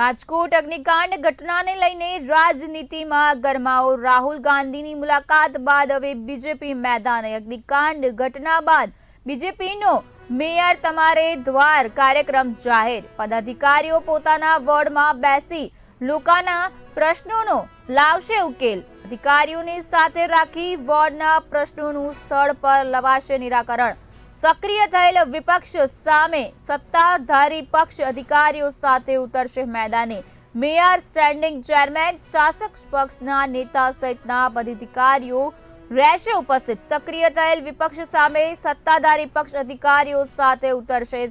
રાજકોટ અગ્નિકાંડ ઘટનાને લઈને રાજનીતિમાં ગરમાવો. રાહુલ ગાંધીની મુલાકાત બાદ હવે બીજેપી મેદાને. અગ્નિકાંડ ઘટના બાદ બીજેપીનો મેયર તમારે દ્વાર કાર્યક્રમ જાહેર. પદાધિકારીઓ પોતાના વોર્ડમાં બેસી લોકોના પ્રશ્નોનો લાવશે ઉકેલ. અધિકારીઓને સાથે રાખી વોર્ડના પ્રશ્નોનું સ્થળ પર લવાશે નિરાકરણ. સક્રિય થયેલ વિપક્ષ સામે સત્તાધારી પક્ષ અધિકારીઓ સાથે ઉતરશે મેદાને. મેયર, સ્ટેન્ડિંગ ચેરમેન, શાસક પક્ષના નેતા સહિતના પદાધિકારીઓ રહેશે ઉપસ્થિત. સક્રિય થયેલ વિપક્ષ સામે સત્તાધારી પક્ષ અધિકારીઓ સાથે ઉતરશે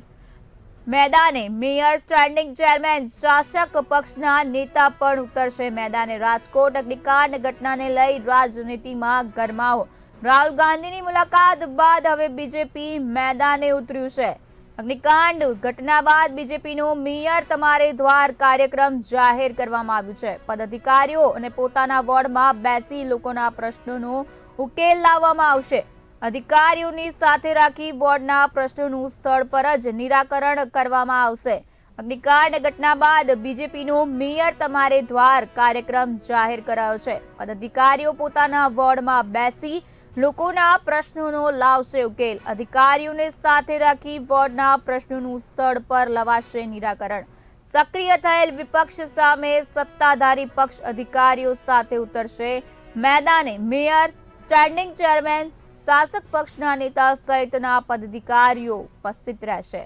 મેદાને. મેયર, સ્ટેન્ડિંગ ચેરમેન, શાસક પક્ષના નેતા પણ ઉતરશે મેદાને. રાજકોટ અગ્નિકાંડ ઘટનાને લઈ રાજનીતિમાં ગરમાવો. રાહુલ ગાંધીની મુલાકાત બાદ હવે બીજેપી મેદાને ઉતર્યું છે. અગ્નિકાંડ ઘટના બાદ બીજેપીનો મેયર તમારે દ્વાર કાર્યક્રમ જાહેર કરવામાં આવ્યું છે. પદાધિકારીઓ અને પોતાના વોર્ડમાં બેસી લોકોના પ્રશ્નોનો ઉકેલ લાવવામાં આવશે. અધિકારીઓની સાથે રાખી વોર્ડના પ્રશ્નોનું સ્થળ પર જ નિરાકરણ કરવામાં આવશે. અગ્નિકાંડ ઘટના બાદ બીજેપીનો મેયર તમારે દ્વાર કાર્યક્રમ જાહેર કરાયો છે. પદાધિકારીઓ પોતાના વોર્ડમાં બેસી લોકોના પ્રશ્નોનો લાવશે ઉકેલ. અધિકારીઓને સાથે રાખી વોર્ડના પ્રશ્નોનું સ્થળ પર લવાશે નિરાકરણ. સક્રિય થયેલ વિપક્ષ સામે સત્તાધારી પક્ષ અધિકારીઓ સાથે ઉતરશે. મેદાને મેયર, સ્ટેન્ડિંગ ચેરમેન, શાસક પક્ષના નેતા સહિતના પદાધિકારીઓ ઉપસ્થિત રહેશે.